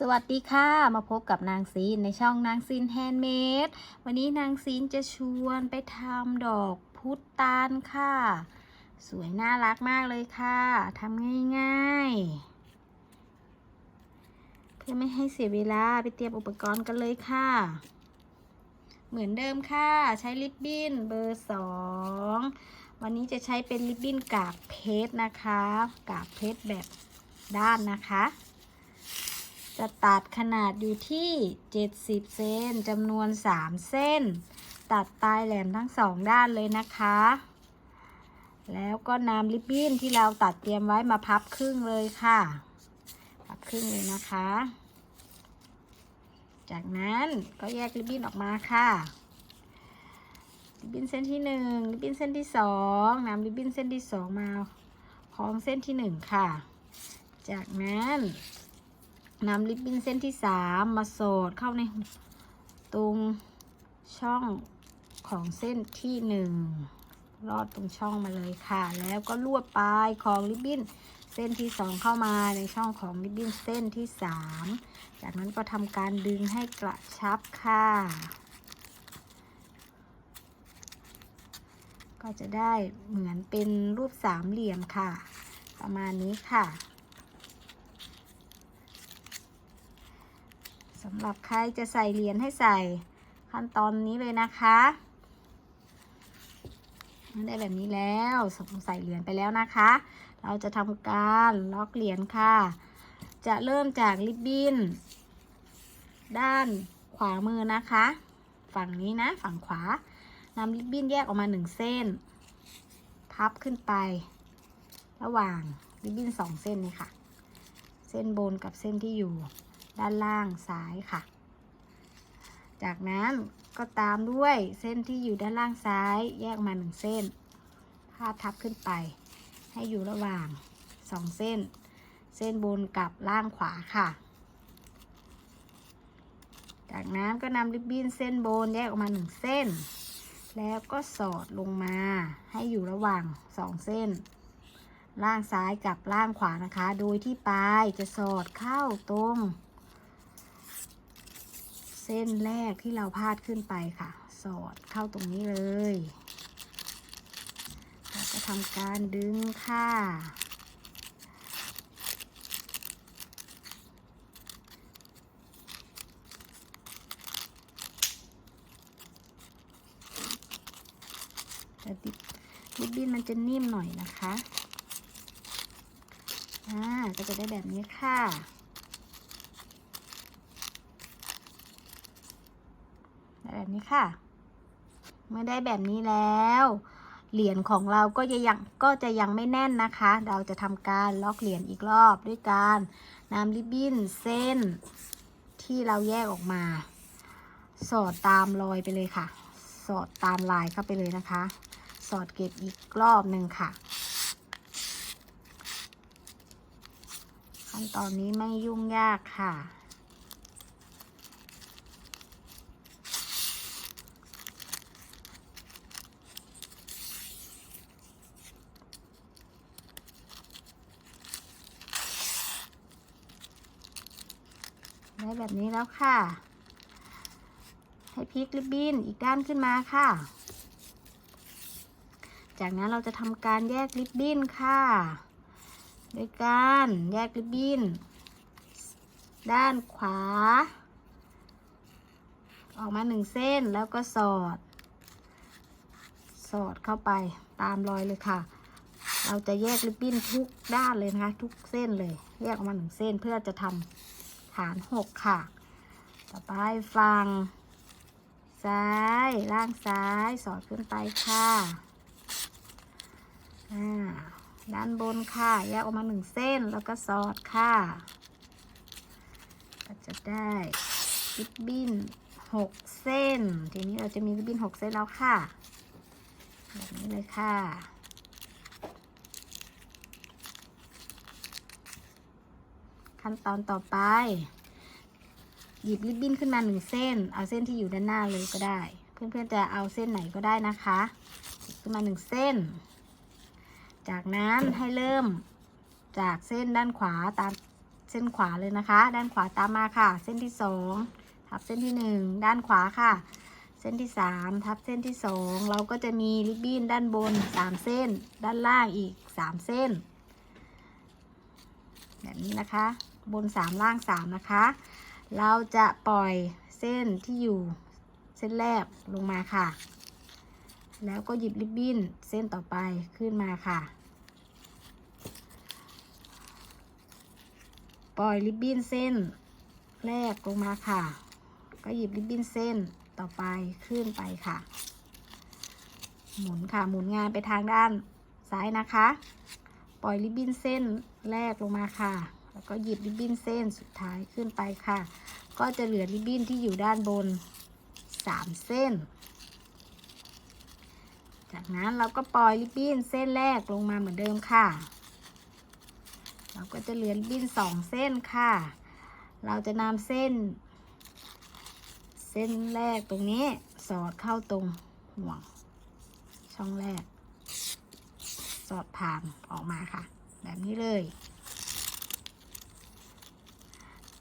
สวัสดีค่ะมาพบกับนางซีนในช่องนางซีนแฮนด์เมดวันนี้นางซีนจะชวนไปทำดอกพุตานค่ะ สวยน่ารักมากเลยค่ะทำง่ายๆ เพื่อไม่ให้เสียเวลาไปเตรียมอุปกรณ์กันเลยค่ะ เหมือนเดิมค่ะใช้ลิปบิ้นเบอร์สองวันนี้จะใช้เป็นลิปบิ้นกากเพชรนะคะ กากเพชรแบบด้านนะคะ จะตัดขนาดอยู่ที่ 70 เซนจำนวน 3 เส้น ตัดปลายแหลมทั้งสองด้านเลยนะคะ แล้วก็นำริบบิ้นที่เราตัดเตรียมไว้มาพับครึ่งเลยค่ะ พับครึ่งเลยนะคะ จากนั้นก็แยกริบบิ้นออกมาค่ะริบบิ้นเส้นที่หนึ่งริบบิ้นเส้นที่สองนำริบบิ้นเส้นที่สองมาคล้องเส้นที่หนึ่งค่ะ จากนั้น นำริบบิ้นเส้นที่สามมาสอดเข้าในตรงช่องของเส้นที่หนึ่งลอดตรงช่องมาเลยค่ะ แล้วก็ลวดปลายของริบบิ้นเส้นที่สองเข้ามาในช่องของริบบิ้นเส้นที่สามจากนั้นก็ทำการดึงให้กระชับค่ะ ก็จะได้เหมือนเป็นรูปสามเหลี่ยมค่ะ ประมาณนี้ค่ะำหรับใครจะใส่เหรียญให้ใส่ขั้นตอนนี้เลยนะคะได้แบบนี้แล้วสมใส่เหรียญไปแล้วนะคะ เราจะทำการล็อกเหรียญค่ะ จะเริ่มจากริบบิ้น ด้านขวามือนะคะ ฝั่งนี้นะฝั่งขวานำริบบิ้นแยกออกมาหนึ่งเส้น พับขึ้นไป ระหว่างริบบิ้นสองเส้นนี่ค่ะ เส้นบนกับเส้นที่อยู่ ด้านล่างซ้ายค่ะ จากนั้นก็ตามด้วยเส้นที่อยู่ด้านล่างซ้ายแยกมาหนึ่งเส้นพาดทับขึ้นไป ให้อยู่ระหว่างสองเส้น เส้นบนกับล่างขวาค่ะ จากนั้นก็นำริบบิ้นเส้นบนแยกออกมาหนึ่งเส้น แล้วก็สอดลงมา ให้อยู่ระหว่างสองเส้นล่างซ้ายกับล่างขวานะคะ โดยที่ปลายจะสอดเข้าตรง เส้นแรกที่เราพาดขึ้นไปค่ะ สอดเข้าตรงนี้เลยแล้วก็ทำการดึงค่ะแต่ดิบริบบินมันจะนิ่มหน่อยนะคะ อ่า ก็จะได้แบบนี้ค่ะ ได้แบบนี้ ค่ะ เมื่อได้แบบนี้แล้ว เหรียญของเราก็จะยังก็จะยังไม่แน่นนะคะ เราจะทำการล็อกเหรียญอีกรอบด้วยการนำริบบิ้นเส้นที่เราแยกออกมา สอดตามรอยไปเลยค่ะ สอดตามลายเข้าไปเลยนะคะ สอดเก็บอีกรอบหนึ่งค่ะขั้นตอนนี้ไม่ยุ่งยากค่ะ แบบนี้แล้วค่ะ ให้พลิกริบบิ้นอีกด้านขึ้นมาค่ะ จากนั้นเราจะทำการแยกริบบิ้นค่ะ โดยการแยกริบบิ้นด้านขวา ออกมาหนึ่งเส้นแล้วก็สอด สอดเข้าไปตามรอยเลยค่ะ เราจะแยกริบบิ้นทุกด้านเลยนะคะ ทุกเส้นเลย แยกออกมาหนึ่งเส้นเพื่อจะทำ ฐานหกค่ะ ต่อไปฝั่งซ้ายล่างซ้ายสอดขึ้นไปค่ะอ่าด้านบนค่ะ แยกออกมาหนึ่งเส้นแล้วก็สอดค่ะ ก็จะได้ริบบิ้นหกเส้น ทีนี้เราจะมีริบบิ้นหกเส้นแล้วค่ะ แบบนี้เลยค่ะ ขั้นตอนต่อไป หยิบริบบิ้นขึ้นมาหนึ่งเส้น เอาเส้นที่อยู่ด้านหน้าเลยก็ได้ เพื่อนๆจะเอาเส้นไหนก็ได้นะคะหยิบขึ้นมาหนึ่งเส้น จากนั้นให้เริ่มจากเส้นด้านขวาตามเส้นขวาเลยนะคะ ด้านขวาตามมาค่ะ เส้นที่สองทับเส้นที่หนึ่งด้านขวาค่ะ เส้นที่สามทับเส้นที่สองเราก็จะมีริบบิ้นด้านบนสามเส้น ด้านล่างอีกสามเส้น แบบนี้นะคะ บนสามล่างสามนะคะ เราจะปล่อยเส้นที่อยู่เส้นแรกลงมาค่ะ แล้วก็หยิบริบบิ้นเส้นต่อไปขึ้นมาค่ะ ปล่อยริบบิ้นเส้นแรกลงมาค่ะ ก็หยิบริบบิ้นเส้นต่อไปขึ้นไปค่ะ หมุนค่ะ หมุนงานไปทางด้านซ้ายนะคะ ปล่อยริบบิ้นเส้นแรกลงมาค่ะ แล้วก็หยิบริบบิ้นเส้นสุดท้ายขึ้นไปค่ะ ก็จะเหลือริบบิ้นที่อยู่ด้านบน 3 เส้น จากนั้นเราก็ปล่อยริบบิ้นเส้นแรกลงมาเหมือนเดิมค่ะ เราก็จะเหลือริบบิ้น 2 เส้นค่ะ เราจะนำเส้น เส้นแรกตรงนี้สอดเข้าตรงห่วง ช่องแรก สอดผ่านออกมาค่ะ แบบนี้เลย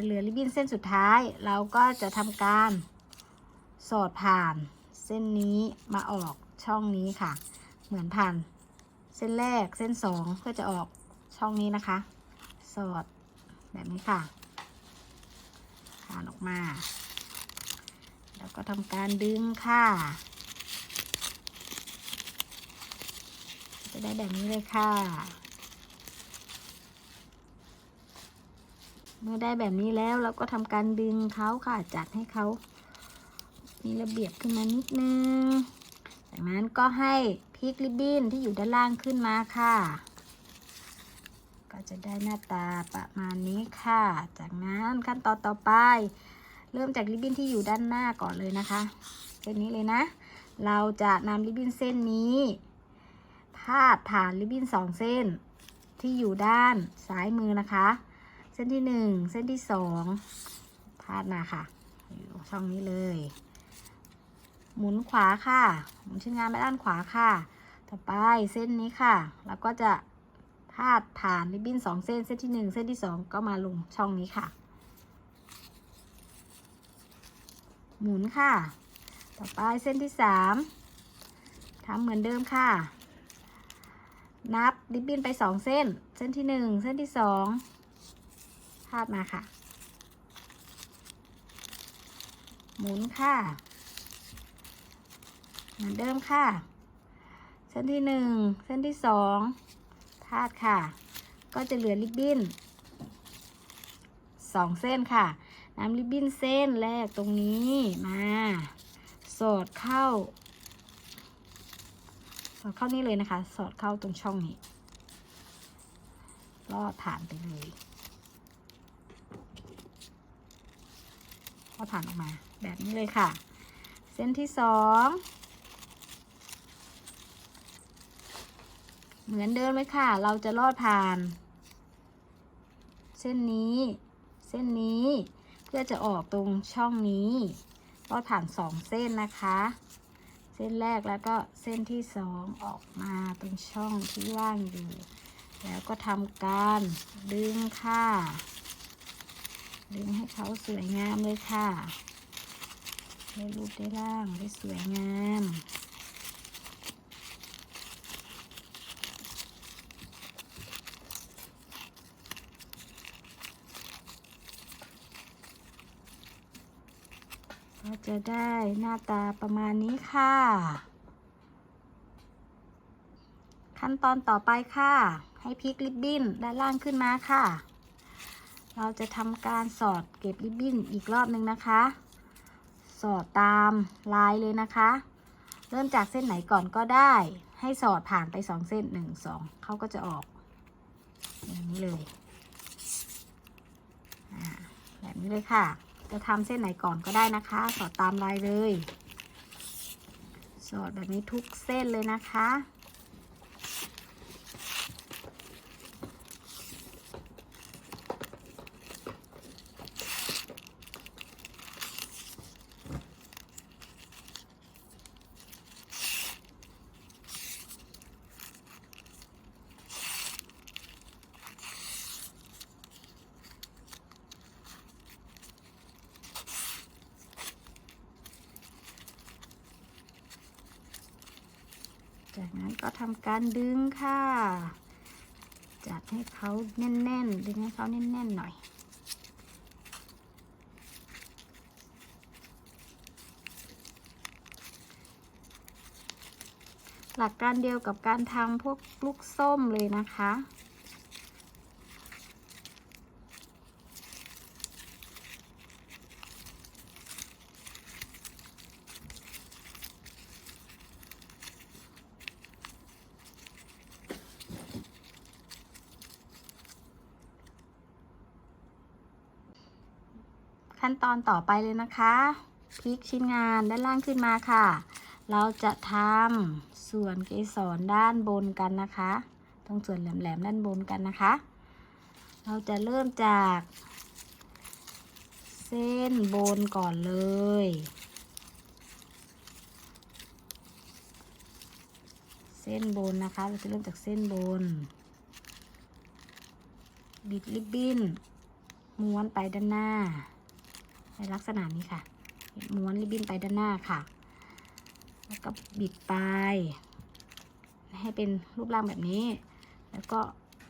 จะเหลือริบบิ้นเส้นสุดท้าย เราก็จะทำการสอดผ่านเส้นนี้มาออกช่องนี้ค่ะ เหมือนผ่านเส้นแรกเส้นสองเพื่อจะออกช่องนี้นะคะ สอดแบบนี้ค่ะ ผ่านออกมา แล้วก็ทำการดึงค่ะ จะได้แบบนี้เลยค่ะ เมื่อได้แบบนี้แล้วเราก็ทำการดึงเขาค่ะจัดให้เขา มีระเบียบขึ้นมานิดนึง จากนั้นก็ให้พลิกริบบิ้นที่อยู่ด้านล่างขึ้นมาค่ะ ก็จะได้หน้าตาประมาณนี้ค่ะ จากนั้นขั้นตอนต่อไป เริ่มจากริบบิ้นที่อยู่ด้านหน้าก่อนเลยนะคะเส้นนี้เลยนะ เราจะนำริบบิ้นเส้นนี้พาดผ่านริบบิ้นสองเส้นที่อยู่ด้านซ้ายมือนะคะ ส้นที่หนึ่งเส้นที่สองพาดมาค่ะ อยู่ช่องนี้เลย หมุนขวาค่ะ หมุนชิ้นงานไปด้านขวาค่ะ ต่อไปเส้นนี้ค่ะ แล้วก็จะพาดผ่านริบบิ้นสองเส้น เส้นที่หนึ่งเส้นที่สองก็มาลงช่องนี้ค่ะ หมุนค่ะ ต่อไปเส้นที่สามทำเหมือนเดิมค่ะ นับริบบิ้นไปสองเส้น เส้นที่หนึ่งเส้นที่สอง พาดมาค่ะ หมุนค่ะ เหมือนเดิมค่ะ เส้นที่หนึ่งเส้นที่สองพาดค่ะ ก็จะเหลือริบบิ้นสองเส้นค่ะนำริบบิ้นเส้นแรกตรงนี้มา สอดเข้า สอดเข้านี่เลยนะคะ สอดเข้าตรงช่องนี้ลอดผ่านไปเลย ลอดผ่านออกมาแบบนี้เลยค่ะ เส้นที่สองเหมือนเดิมเลยค่ะ เราจะลอดผ่าน เส้นนี้ เส้นนี้เพื่อจะออกตรงช่องนี้ลอดผ่านสองเส้นนะคะ เส้นแรกแล้วก็เส้นที่สองออกมาตรงช่องที่ว่างอยู่ แล้วก็ทำการดึงค่ะ ดึงให้เขาสวยงามเลยค่ะ ได้รูปได้ร่างได้สวยงามก็จะได้หน้าตาประมาณนี้ค่ะ ขั้นตอนต่อไปค่ะ ให้พลิกริบบิ้นด้านล่างขึ้นมาค่ะ เราจะทำการสอดเก็บริบบิ้นอีกรอบหนึ่งนะคะ สอดตามลายเลยนะคะ เริ่มจากเส้นไหนก่อนก็ได้ ให้สอดผ่านไปสองเส้นหนึ่งสองเขาก็จะออก อย่างนี้เลยแบบนี้เลยค่ะ จะทำเส้นไหนก่อนก็ได้นะคะ สอดตามลายเลย สอดแบบนี้ทุกเส้นเลยนะคะ จากนั้นก็ทำการดึงค่ะ จัดให้เขาแน่นๆ ดึงให้เขาแน่นๆหน่อย หลักการเดียวกับการทำพวกลูกส้มเลยนะคะ ขั้นตอนต่อไปเลยนะคะพลิกชิ้นงานด้านล่างขึ้นมาค่ะ เราจะทำส่วนเกสรด้านบนกันนะคะ ตรงส่วนแหลมๆด้านบนกันนะคะ เราจะเริ่มจาก เส้นบนก่อนเลยเส้นบนนะคะ เราจะเริ่มจากเส้นบน บิดริบบิ้นม้วนไปด้านหน้า ในลักษณะนี้ค่ะ ม้วนริบบิ้นไปด้านหน้าค่ะ แล้วก็บิดไปให้เป็นรูปร่างแบบนี้ แล้วก็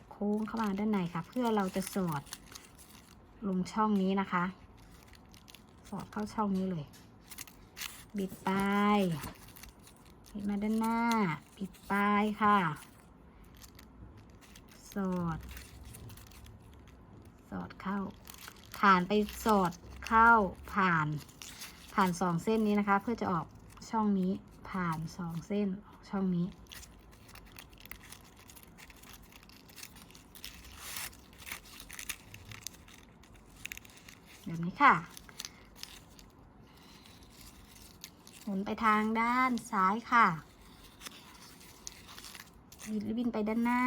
โค้งเข้ามาด้านในค่ะ เพื่อเราจะสอดลงช่องนี้นะคะ สอดเข้าช่องนี้เลย บิดไปบิดมาด้านหน้า บิดไปค่ะ สอด สอดเข้าผ่านไปสอด เข้าผ่านผ่านสองเส้นนี้นะคะ เพื่อจะออกช่องนี้ผ่านสองเส้นช่องนี้ แบบนี้ค่ะหมุนไปทางด้านซ้ายค่ะบิดริบบินไปด้านหน้า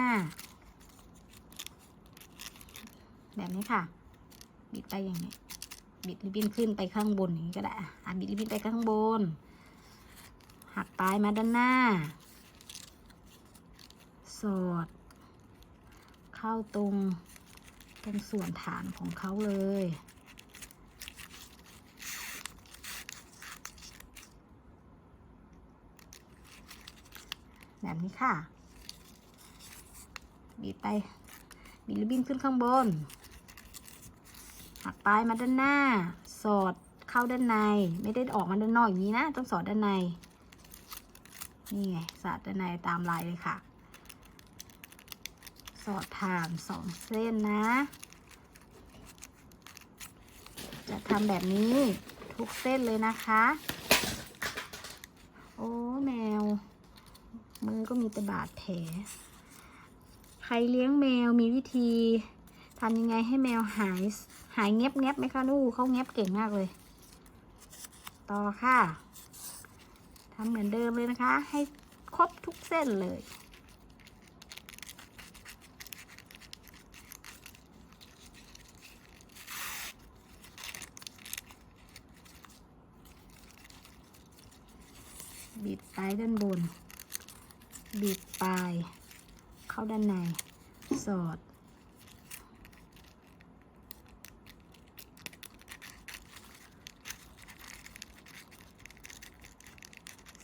แบบนี้ค่ะบิดไปอย่างนี้ บิดริบบิ้นขึ้นไปข้างบนอย่างนี้ก็ได้อะบิดริบบิ้นไปข้างบน หักปลายมาด้านหน้า สอด เข้าตรงตรงส่วนฐานของเขาเลย แบบนี้ค่ะ บีบไปบิดริบบิ้นขึ้นข้างบน หักปลายมาด้านหน้า สอดเข้าด้านใน ไม่ได้ออกมาด้านนอกอย่างนี้นะ ต้องสอดด้านใน นี่ไง สอดด้านในตามลายเลยค่ะ สอดผ่านสองเส้นนะ จะทำแบบนี้ทุกเส้นเลยนะคะ โอ้แมว มือก็มีแต่บาดแผล ใครเลี้ยงแมวมีวิธีทำยังไงให้แมวหาย หายเงียบเงียบไหมคะลูกเขาเงียบเก่งมากเลย ต่อค่ะทำเหมือนเดิมเลยนะคะ ให้ครบทุกเส้นเลยบิดปลายด้านบนบิดปลาย เข้าด้านใน สอด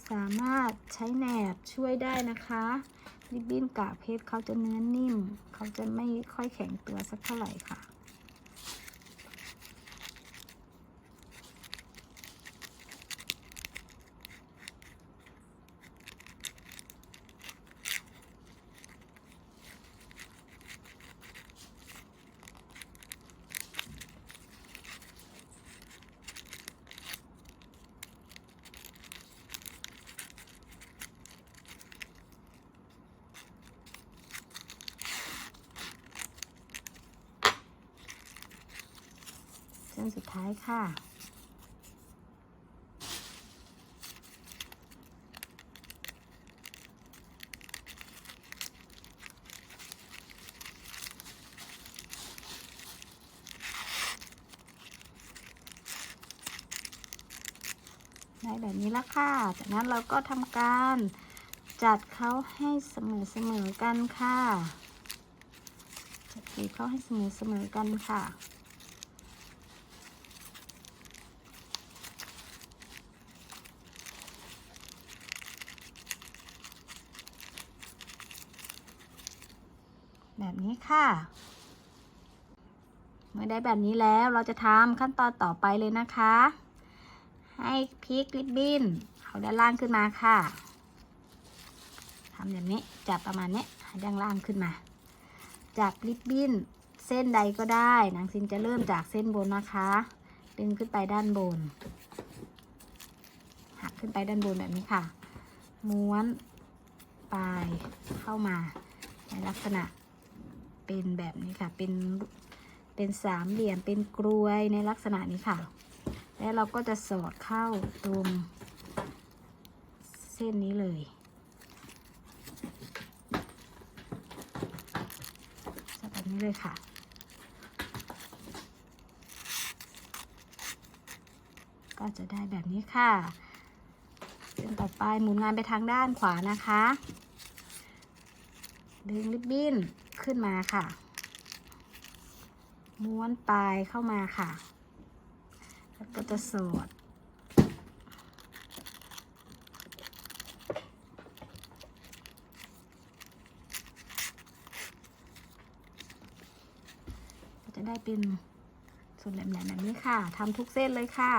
สามารถใช้แหนบช่วยได้นะคะ ริบบิ้นกากเพชรเขาจะเนื้อนิ่ม เขาจะไม่ค่อยแข็งตัวสักเท่าไหร่ค่ะายค่ะ ได้แบบนี้แล้วค่ะ จากนั้นเราก็ทำการจัดเขาให้เสมอเสมอๆกันค่ะ จัดปีเขาให้เสมอเสมอๆกันค่ะ แค่ะ เมื่อได้แบบนี้แล้วเราจะทำขั้นตอนต่อไปเลยนะคะ ให้พลิกริบบิ้นเอาด้านล่างขึ้นมาค่ะทำแบบนี้จับประมาณนี้ด้านล่างขึ้นมา จับริบบิ้นเส้นใดก็ได้นางซินจะเริ่มจากเส้นบนนะคะดึงขึ้นไปด้านบน หักขึ้นไปด้านบนแบบนี้ค่ะ ม้วนปลายเข้ามาในลักษณะ เป็นแบบนี้ค่ะ เป็น เป็นสามเหลี่ยม เป็นกรวยในลักษณะนี้ค่ะ แล้วเราก็จะสอดเข้าตรงเส้นนี้เลยสอดแบบนี้เลยค่ะก็จะได้แบบนี้ค่ะเส้นต่อไปหมุนงานไปทางด้านขวานะคะ ดึงริบบิ้นขึ้นมาค่ะ ม้วนปลายเข้ามาค่ะ แล้วก็จะสอดจะได้เป็นส่วนแหลมๆแบบนี้ค่ะทำทุกเส้นเลยค่ะ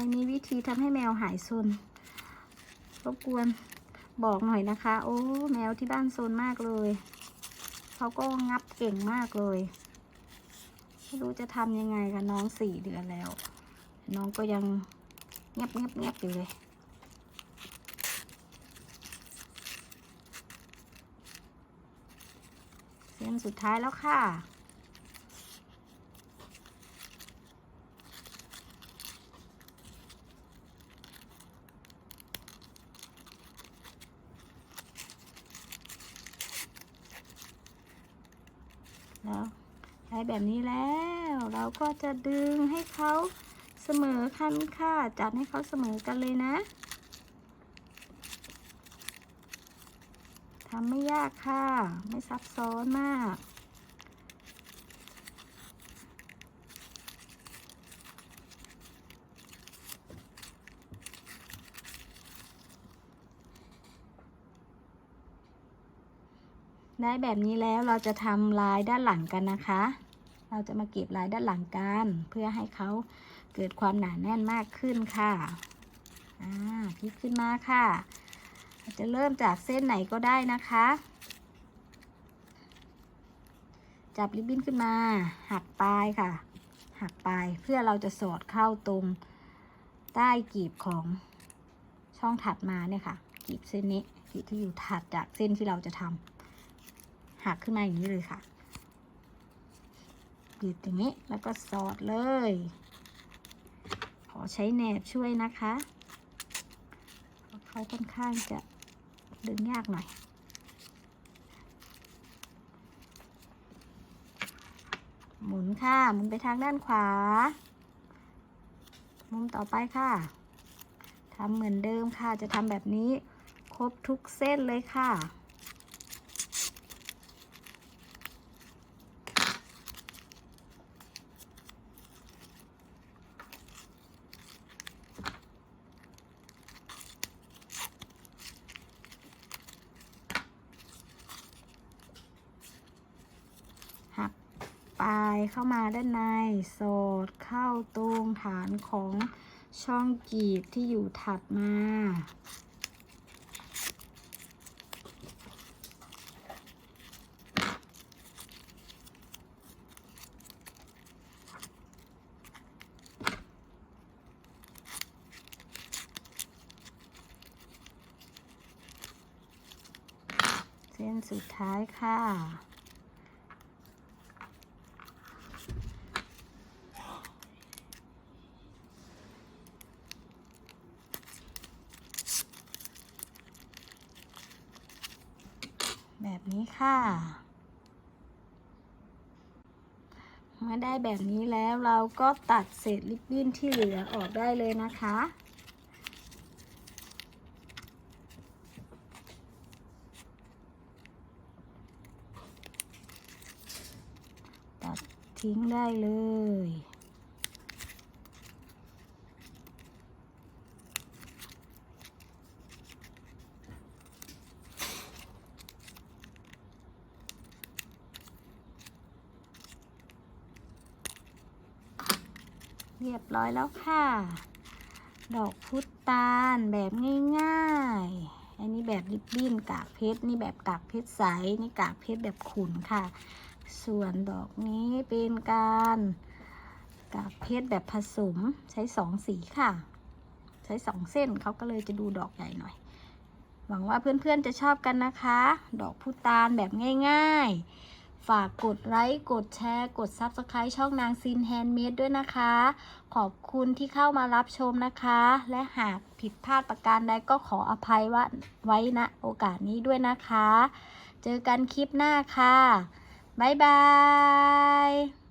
รมีวิธีทำให้แมวหายซนรบกวนบอกหน่อยนะคะ โอ้ แมวที่บ้านซนมากเลยเขาก็งับเก่งมากเลยไม่รู้จะทำยังไงกับน้องสี่เดือนแล้ว น้องก็ยังเงียบเงียบเงียบอยู่เลยเส้นสุดท้ายแล้วค่ะ แล้ว ได้แบบนี้แล้ว เราก็จะดึงให้เขาเสมอกันค่ะ จัดให้เขาเสมอกันเลยนะทำไม่ยากค่ะ ไม่ซับซ้อนมาก ได้แบบนี้แล้วเราจะทำลายด้านหลังกันนะคะ เราจะมาเก็บลายด้านหลังกันเพื่อให้เขาเกิดความหนาแน่นมากขึ้นค่ะอ่าพลิกขึ้นมาค่ะ จะเริ่มจากเส้นไหนก็ได้นะคะ จับริบบิ้นขึ้นมา หักปลายค่ะ หักปลายเพื่อเราจะสอดเข้าตรงใต้กีบของช่องถัดมาเนี่ยค่ะ กีบเส้นนี้กีบที่อยู่ถัดจากเส้นที่เราจะทำหักขึ้นมาอย่างนี้เลยค่ะ บีบอย่างนี้แล้วก็สอดเลย ขอใช้แหนบช่วยนะคะเพราะเขาค่อนข้างจะดึงยากหน่อยหมุนค่ะหมุนไปทางด้านขวา มุมต่อไปค่ะทำเหมือนเดิมค่ะจะทำแบบนี้ ครบทุกเส้นเลยค่ะ เข้ามาด้านใน สอดเข้าตรงฐานของช่องกีบที่อยู่ถัดมา เส้นสุดท้ายค่ะ ค่ะ เมื่อได้แบบนี้แล้วเราก็ตัดเศษริบบิ้นที่เหลือออกได้เลยนะคะตัดทิ้งได้เลย เรียบร้อยแล้วค่ะ ดอกพุตานแบบง่ายๆ อันนี้แบบริบบิ้นกากเพชรนี่แบบกากเพชรใส นี่กากเพชรแบบขุนค่ะ ส่วนดอกนี้เป็นการกากเพชรแบบผสมใช้สองสีค่ะ ใช้สองเส้นเขาก็เลยจะดูดอกใหญ่หน่อย หวังว่าเพื่อนๆจะชอบกันนะคะ ดอกพุตานแบบง่าย ๆ ฝากกดไลค์กดแชร์ กด Subscribe ช่องนางซินแฮนด์เมดด้วยนะคะ ขอบคุณที่เข้ามารับชมนะคะ และหากผิดพลาดประการใดก็ขออภัยว่าไว้ณโอกาสนี้ด้วยนะคะ เจอกันคลิปหน้าค่ะ บ๊ายบาย